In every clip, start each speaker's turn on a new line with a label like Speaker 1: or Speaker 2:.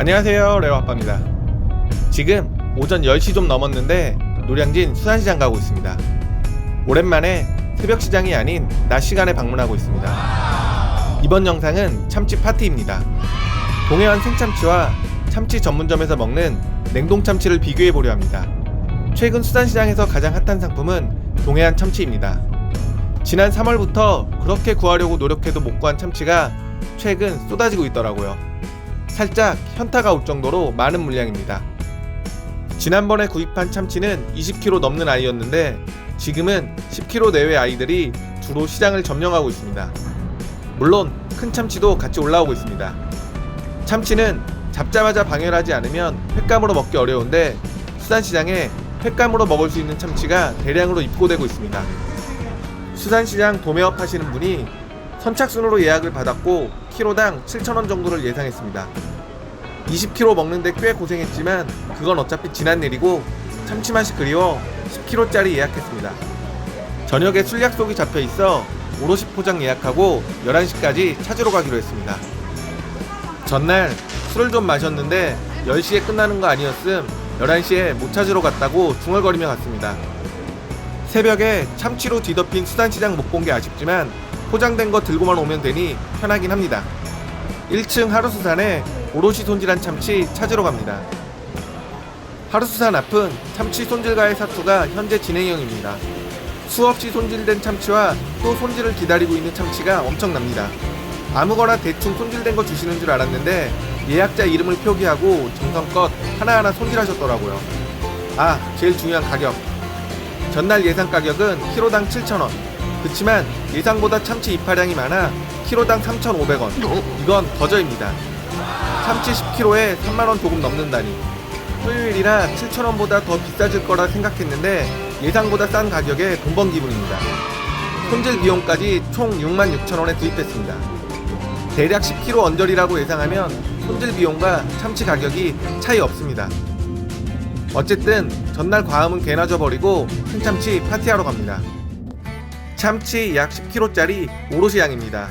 Speaker 1: 안녕하세요 레오아빠입니다. 지금 오전 10시 좀 넘었는데 노량진 수산시장 가고 있습니다. 오랜만에 새벽 시장이 아닌 낮 시간에 방문하고 있습니다. 이번 영상은 참치 파티입니다. 동해안 생참치와 참치 전문점에서 먹는 냉동 참치를 비교해 보려 합니다. 최근 수산시장에서 가장 핫한 상품은 동해안 참치입니다. 지난 3월부터 그렇게 구하려고 노력해도 못 구한 참치가 최근 쏟아지고 있더라고요 살짝 현타가 올 정도로 많은 물량입니다. 지난번에 구입한 참치는 20kg 넘는 아이였는데 지금은 10kg 내외 아이들이 주로 시장을 점령하고 있습니다. 물론 큰 참치도 같이 올라오고 있습니다. 참치는 잡자마자 방열하지 않으면 횟감으로 먹기 어려운데 수산시장에 횟감으로 먹을 수 있는 참치가 대량으로 입고되고 있습니다. 수산시장 도매업 하시는 분이 선착순으로 예약을 받았고 키로당 7,000원 정도를 예상했습니다. 20kg 먹는데 꽤 고생했지만 그건 어차피 지난 일이고 참치 맛이 그리워 10kg짜리 예약했습니다. 저녁에 술 약속이 잡혀 있어 오롯이 포장 예약하고 11시까지 찾으러 가기로 했습니다. 전날 술을 좀 마셨는데 10시에 끝나는 거 아니었음 11시에 못 찾으러 갔다고 중얼거리며 갔습니다. 새벽에 참치로 뒤덮인 수산시장 못 본 게 아쉽지만 포장된 거 들고만 오면 되니 편하긴 합니다. 1층 하루수산에 오롯이 손질한 참치 찾으러 갑니다. 하루수산 앞은 참치 손질가의 사투가 현재 진행형입니다. 수없이 손질된 참치와 또 손질을 기다리고 있는 참치가 엄청납니다. 아무거나 대충 손질된 거 주시는 줄 알았는데 예약자 이름을 표기하고 정성껏 하나하나 손질하셨더라고요. 아, 제일 중요한 가격. 전날 예상 가격은 키로당 7,000원. 그치만 예상보다 참치 입하량이 많아 키로당 3,500원. 이건 거저입니다. 참치 10kg에 3만원 조금 넘는다니. 토요일이라 7,000원보다 더 비싸질 거라 생각했는데 예상보다 싼 가격에 돈 번 기분입니다. 손질 비용까지 총 66,000원에 구입했습니다. 대략 10kg 언저리라고 예상하면 손질 비용과 참치 가격이 차이 없습니다. 어쨌든 전날 과음은 개나 져버리고 생참치 파티하러 갑니다. 참치 약 10kg짜리 오롯이 양입니다.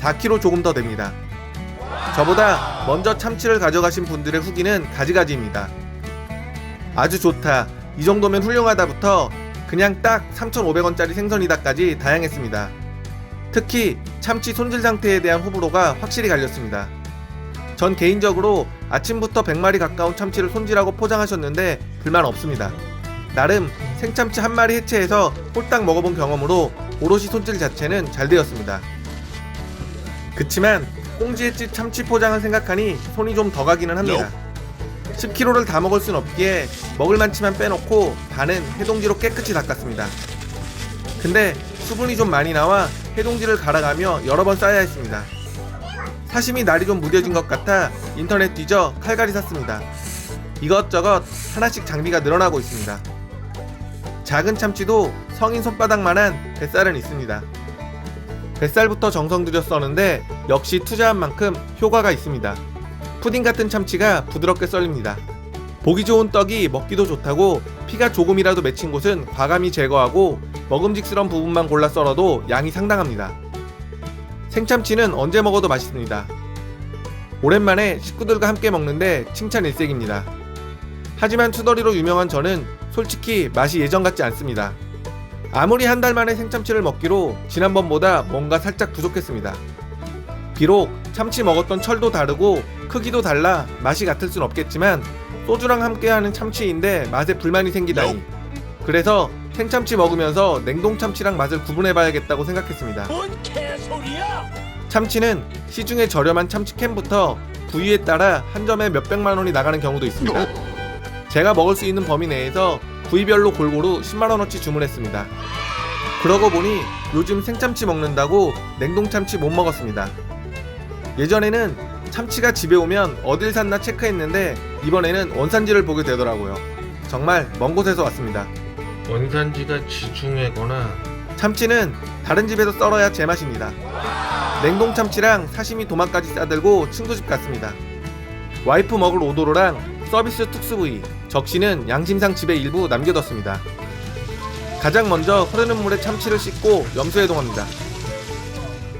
Speaker 1: 4kg 조금 더 됩니다. 저보다 먼저 참치를 가져가신 분들의 후기는 가지가지입니다. 아주 좋다. 이 정도면 훌륭하다부터 그냥 딱 3,500원짜리 생선이다까지 다양했습니다. 특히 참치 손질 상태에 대한 호불호가 확실히 갈렸습니다. 전 개인적으로 아침부터 100마리 가까운 참치를 손질하고 포장하셨는데 불만 없습니다. 나름 생참치 한 마리 해체해서 홀딱 먹어본 경험으로 오롯이 손질 자체는 잘 되었습니다. 그치만 꽁지엣집 참치 포장을 생각하니 손이 좀 더 가기는 합니다. 10kg를 다 먹을 순 없기에 먹을 만치만 빼놓고 반은 해동지로 깨끗이 닦았습니다. 근데 수분이 좀 많이 나와 해동지를 갈아가며 여러 번 싸야 했습니다. 사심이 날이 좀 무뎌진 것 같아 인터넷 뒤져 칼갈이 샀습니다. 이것저것 하나씩 장비가 늘어나고 있습니다. 작은 참치도 성인 손바닥만한 뱃살은 있습니다. 뱃살부터 정성 들여 써는데 역시 투자한 만큼 효과가 있습니다. 푸딩 같은 참치가 부드럽게 썰립니다. 보기 좋은 떡이 먹기도 좋다고 피가 조금이라도 맺힌 곳은 과감히 제거하고 먹음직스러운 부분만 골라 썰어도 양이 상당합니다. 생참치는 언제 먹어도 맛있습니다. 오랜만에 식구들과 함께 먹는데 칭찬 일색입니다. 하지만 투덜이로 유명한 저는 솔직히 맛이 예전 같지 않습니다. 아무리 한 달 만에 생참치를 먹기로 지난번보다 뭔가 살짝 부족했습니다. 비록 참치 먹었던 철도 다르고 크기도 달라 맛이 같을 순 없겠지만 소주랑 함께하는 참치인데 맛에 불만이 생기다니. 그래서 생참치 먹으면서 냉동 참치랑 맛을 구분해봐야겠다고 생각했습니다.
Speaker 2: 뭔 개소리야!
Speaker 1: 참치는 시중에 저렴한 참치캔부터 부위에 따라 한 점에 몇백만 원이 나가는 경우도 있습니다. 제가 먹을 수 있는 범위 내에서 부위별로 골고루 10만 원어치 주문했습니다. 그러고 보니 요즘 생참치 먹는다고 냉동 참치 못 먹었습니다. 예전에는 참치가 집에 오면 어딜 샀나 체크했는데 이번에는 원산지를 보게 되더라고요. 정말 먼 곳에서 왔습니다. 원산지가 지중해거나 참치는 다른 집에서 썰어야 제맛입니다. 냉동 참치랑 사시미 도마까지 싸들고 친구 집 갔습니다. 와이프 먹을 오도로랑 서비스 특수부위 적시는 양심상 집에 일부 남겨뒀습니다. 가장 먼저 흐르는 물에 참치를 씻고 염수 해동합니다.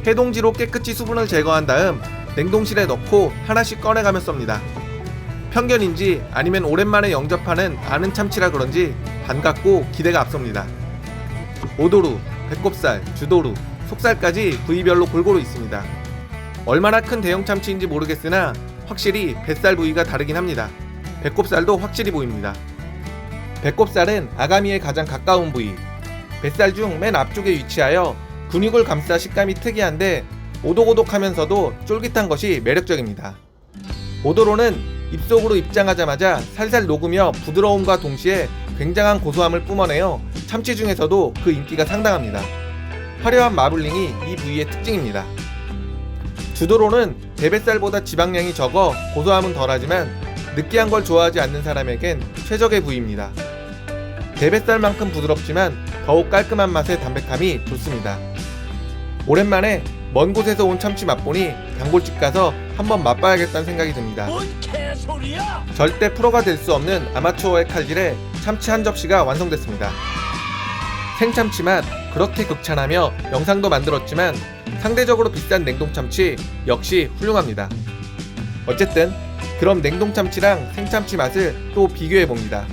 Speaker 1: 해동지로 깨끗이 수분을 제거한 다음 냉동실에 넣고 하나씩 꺼내가며 썹니다. 편견인지 아니면 오랜만에 영접하는 아는 참치라 그런지 반갑고 기대가 앞섭니다. 오도루, 배꼽살, 주도루, 속살까지 부위별로 골고루 있습니다. 얼마나 큰 대형 참치인지 모르겠으나 확실히 뱃살 부위가 다르긴 합니다. 배꼽살도 확실히 보입니다. 배꼽살은 아가미에 가장 가까운 부위. 뱃살 중 맨 앞쪽에 위치하여 근육을 감싸 식감이 특이한데 오독오독하면서도 쫄깃한 것이 매력적입니다. 오도로는 입속으로 입장하자마자 살살 녹으며 부드러움과 동시에 굉장한 고소함을 뿜어내어 참치 중에서도 그 인기가 상당합니다. 화려한 마블링이 이 부위의 특징입니다. 주도로는 대뱃살보다 지방량이 적어 고소함은 덜하지만 느끼한 걸 좋아하지 않는 사람에겐 최적의 부위입니다. 대뱃살만큼 부드럽지만 더욱 깔끔한 맛의 담백함이 좋습니다. 오랜만에 먼 곳에서 온 참치 맛보니 단골집 가서 한번 맛봐야겠다는 생각이 듭니다. 절대 프로가 될 수 없는 아마추어의 칼질에 참치 한 접시가 완성됐습니다. 생참치 맛 그렇게 극찬하며 영상도 만들었지만 상대적으로 비싼 냉동참치 역시 훌륭합니다. 어쨌든 그럼 냉동참치랑 생참치 맛을 또 비교해 봅니다.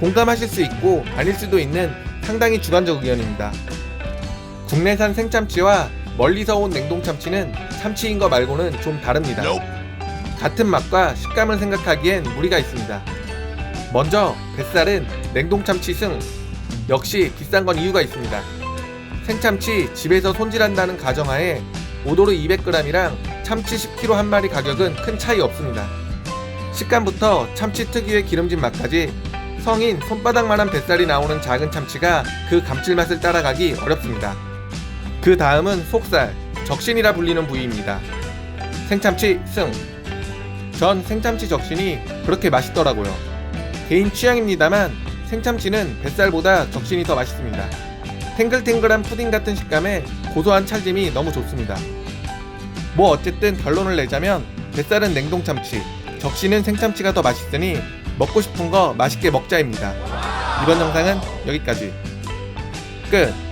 Speaker 1: 공감하실 수 있고 아닐 수도 있는 상당히 주관적 의견입니다. 국내산 생참치와 멀리서 온 냉동참치는 참치인 거 말고는 좀 다릅니다. 같은 맛과 식감을 생각하기엔 무리가 있습니다. 먼저 뱃살은 냉동참치 승 역시 비싼 건 이유가 있습니다. 생참치 집에서 손질한다는 가정하에 5도로 200g이랑 참치 10kg 한 마리 가격은 큰 차이 없습니다. 식감부터 참치 특유의 기름진 맛까지 성인 손바닥만한 뱃살이 나오는 작은 참치가 그 감칠맛을 따라가기 어렵습니다. 그 다음은 속살, 적신이라 불리는 부위입니다. 생참치 승. 전 생참치 적신이 그렇게 맛있더라고요. 개인 취향입니다만 생참치는 뱃살보다 적신이 더 맛있습니다. 탱글탱글한 푸딩 같은 식감에 고소한 찰짐이 너무 좋습니다. 뭐 어쨌든 결론을 내자면 뱃살은 냉동 참치, 적신은 생참치가 더 맛있으니 먹고 싶은 거 맛있게 먹자입니다. 이번 영상은 여기까지. 끝.